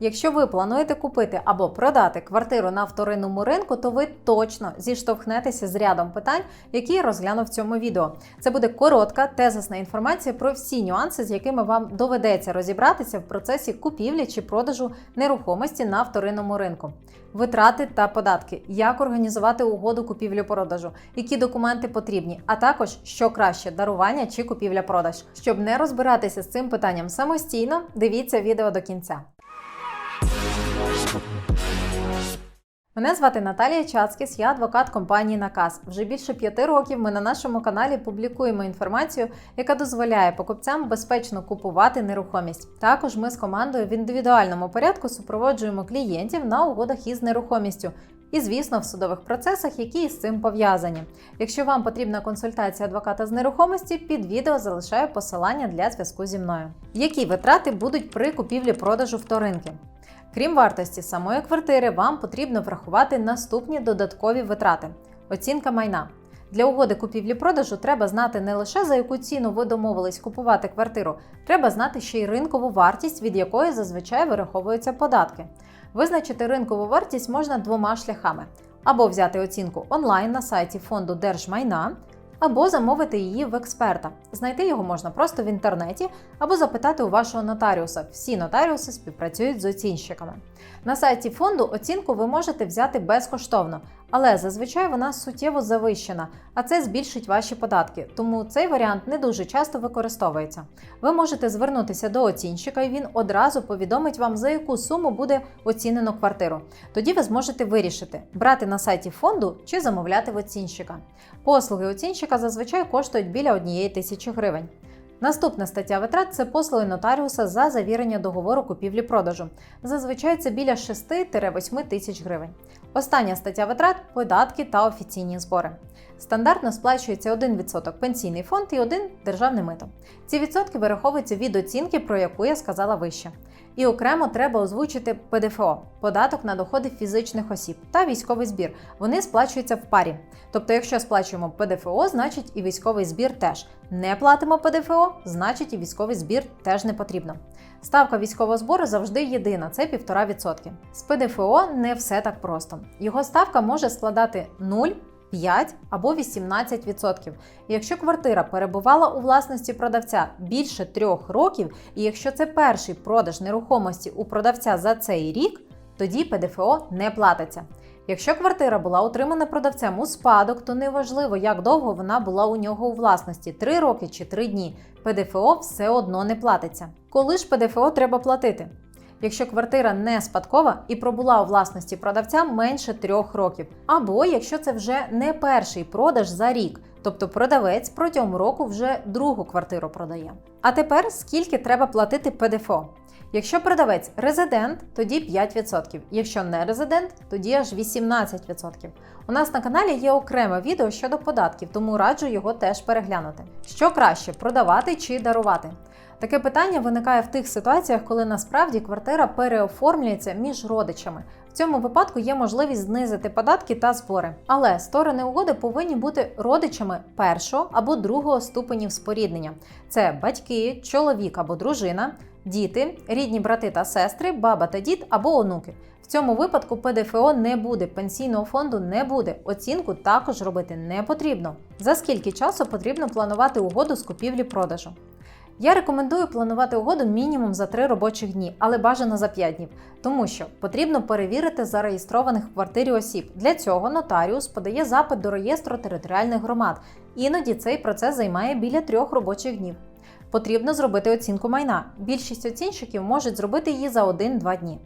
Якщо ви плануєте купити або продати квартиру на вторинному ринку, то ви точно зіштовхнетеся з рядом питань, які я розгляну в цьому відео. Це буде коротка тезисна інформація про всі нюанси, з якими вам доведеться розібратися в процесі купівлі чи продажу нерухомості на вторинному ринку. Витрати та податки, як організувати угоду купівлі-продажу, які документи потрібні, а також що краще дарування чи купівля-продаж. Щоб не розбиратися з цим питанням самостійно, дивіться відео до кінця. Мене звати Наталія Чацкіс, я адвокат компанії Наказ. Вже більше п'яти років ми на нашому каналі публікуємо інформацію, яка дозволяє покупцям безпечно купувати нерухомість. Також ми з командою в індивідуальному порядку супроводжуємо клієнтів на угодах із нерухомістю. І, звісно, в судових процесах, які з цим пов'язані. Якщо вам потрібна консультація адвоката з нерухомості, під відео залишаю посилання для зв'язку зі мною. Які витрати будуть при купівлі-продажу вторинки? Крім вартості самої квартири, вам потрібно врахувати наступні додаткові витрати: оцінка майна. Для угоди купівлі-продажу треба знати не лише за яку ціну ви домовились купувати квартиру, треба знати ще й ринкову вартість, від якої зазвичай вираховуються податки. Визначити ринкову вартість можна двома шляхами: або взяти оцінку онлайн на сайті фонду держмайна, або замовити її в експерта. Знайти його можна просто в інтернеті або запитати у вашого нотаріуса. Всі нотаріуси співпрацюють з оцінщиками. На сайті фонду оцінку ви можете взяти безкоштовно, але зазвичай вона суттєво завищена, а це збільшить ваші податки, тому цей варіант не дуже часто використовується. Ви можете звернутися до оцінщика, і він одразу повідомить вам, за яку суму буде оцінено квартиру. Тоді ви зможете вирішити, брати на сайті фонду чи замовляти в оцінщика. Послуги оцінщика зазвичай коштують біля однієї тисячі гривень. Наступна стаття витрат це послуги нотаріуса за завірення договору купівлі-продажу. Зазвичай це біля 6-8 тисяч гривень. Остання стаття витрат податки та офіційні збори. Стандартно сплачується 1% пенсійний фонд і 1 державне мито. Ці відсотки вираховуються від оцінки, про яку я сказала вище. І окремо треба озвучити ПДФО податок на доходи фізичних осіб та військовий збір. Вони сплачуються в парі. Тобто, якщо сплачуємо ПДФО, значить і військовий збір теж. Не платимо ПДФО, значить і військовий збір теж не потрібно. Ставка військового збору завжди єдина це 1,5%. З ПДФО не все так просто. Його ставка може складати 0, 5 або 18%. Якщо квартира перебувала у власності продавця більше трьох років, і якщо це перший продаж нерухомості у продавця за цей рік, тоді ПДФО не платиться. Якщо квартира була отримана продавцем у спадок, то неважливо, як довго вона була у нього у власності 3 роки чи 3 дні. ПДФО все одно не платиться. Коли ж ПДФО треба платити? Якщо квартира не спадкова і пробула у власності продавця менше трьох років, або якщо це вже не перший продаж за рік, тобто продавець протягом року вже другу квартиру продає. А тепер скільки треба платити ПДФО? Якщо продавець резидент, тоді 5%. Якщо не резидент, тоді аж 18%. У нас на каналі є окреме відео щодо податків, тому раджу його теж переглянути. Що краще продавати чи дарувати? Таке питання виникає в тих ситуаціях, коли насправді квартира переоформлюється між родичами. В цьому випадку є можливість знизити податки та збори. Але сторони угоди повинні бути родичами першого або другого ступенів споріднення: це батьки, чоловік або дружина, діти, рідні брати та сестри, баба та дід або онуки. В цьому випадку ПДФО не буде, пенсійного фонду не буде. Оцінку також робити не потрібно. За скільки часу потрібно планувати угоду з купівлі-продажу? Я рекомендую планувати угоду мінімум за 3 робочих дні, але бажано за 5 днів, тому що потрібно перевірити зареєстрованих в квартирі осіб. Для цього нотаріус подає запит до реєстру територіальних громад. Іноді цей процес займає біля 3 робочих днів. Потрібно зробити оцінку майна. Більшість оцінщиків можуть зробити її за 1-2 дні.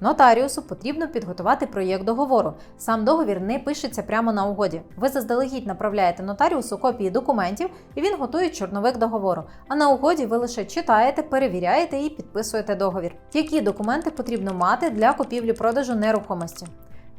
Нотаріусу потрібно підготувати проєкт договору. Сам договір не пишеться прямо на угоді. Ви заздалегідь направляєте нотаріусу копії документів, і він готує чорновик договору. А на угоді ви лише читаєте, перевіряєте і підписуєте договір. Які документи потрібно мати для купівлі-продажу нерухомості?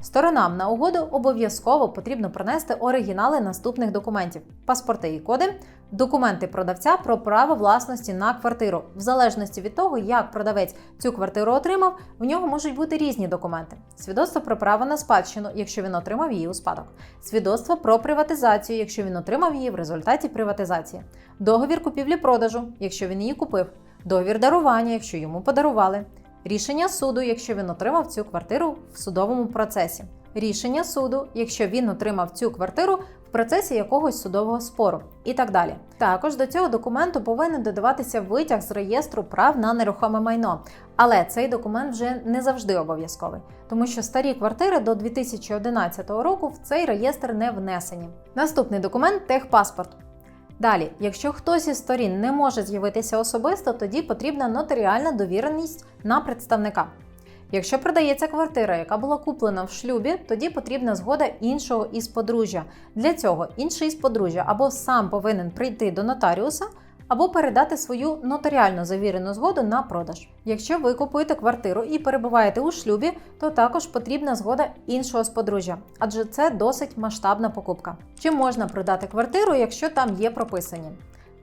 Сторонам на угоду обов'язково потрібно принести оригінали наступних документів: паспорти і коди, документи продавця про право власності на квартиру. В залежності від того, як продавець цю квартиру отримав, в нього можуть бути різні документи: свідоцтво про право на спадщину, якщо він отримав її у спадок, свідоцтво про приватизацію, якщо він отримав її в результаті приватизації, договір купівлі-продажу, якщо він її купив, договір дарування, якщо йому подарували. Рішення суду, якщо він отримав цю квартиру в судовому процесі. Рішення суду, якщо він отримав цю квартиру в процесі якогось судового спору, і так далі. Також до цього документу повинен додаватися витяг з реєстру прав на нерухоме майно. Але цей документ вже не завжди обов'язковий, тому що старі квартири до 2011 року в цей реєстр не внесені. Наступний документ техпаспорт. Далі, якщо хтось із сторін не може з'явитися особисто, тоді потрібна нотаріальна довіреність на представника. Якщо продається квартира, яка була куплена в шлюбі, тоді потрібна згода іншого із подружжя. Для цього інший із подружжя або сам повинен прийти до нотаріуса, або передати свою нотаріально завірену згоду на продаж. Якщо ви купуєте квартиру і перебуваєте у шлюбі, то також потрібна згода іншого з подружжя, адже це досить масштабна покупка. Чи можна продати квартиру, якщо там є прописані?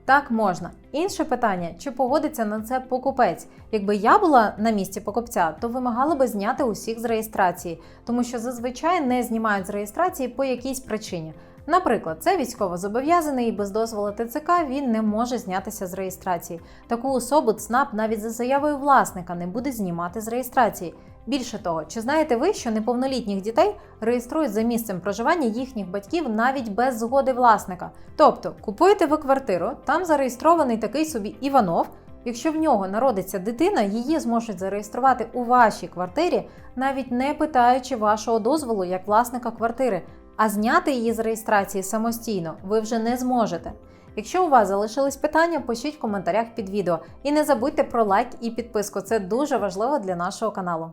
Так можна. Інше питання: чи погодиться на це покупець? Якби я була на місці покупця, то вимагала би зняти усіх з реєстрації, тому що зазвичай не знімають з реєстрації по якійсь причині. Наприклад, це військово зобов'язаний і без дозволу ТЦК він не може знятися з реєстрації. Таку особу ЦНАП навіть за заявою власника не буде знімати з реєстрації. Більше того, чи знаєте ви, що неповнолітніх дітей реєструють за місцем проживання їхніх батьків навіть без згоди власника? Тобто, купуєте ви квартиру, там зареєстрований такий собі Іванов. Якщо в нього народиться дитина, її зможуть зареєструвати у вашій квартирі, навіть не питаючи вашого дозволу як власника квартири, а зняти її з реєстрації самостійно ви вже не зможете. Якщо у вас залишились питання, пишіть в коментарях під відео. І не забудьте про лайк і підписку, це дуже важливо для нашого каналу.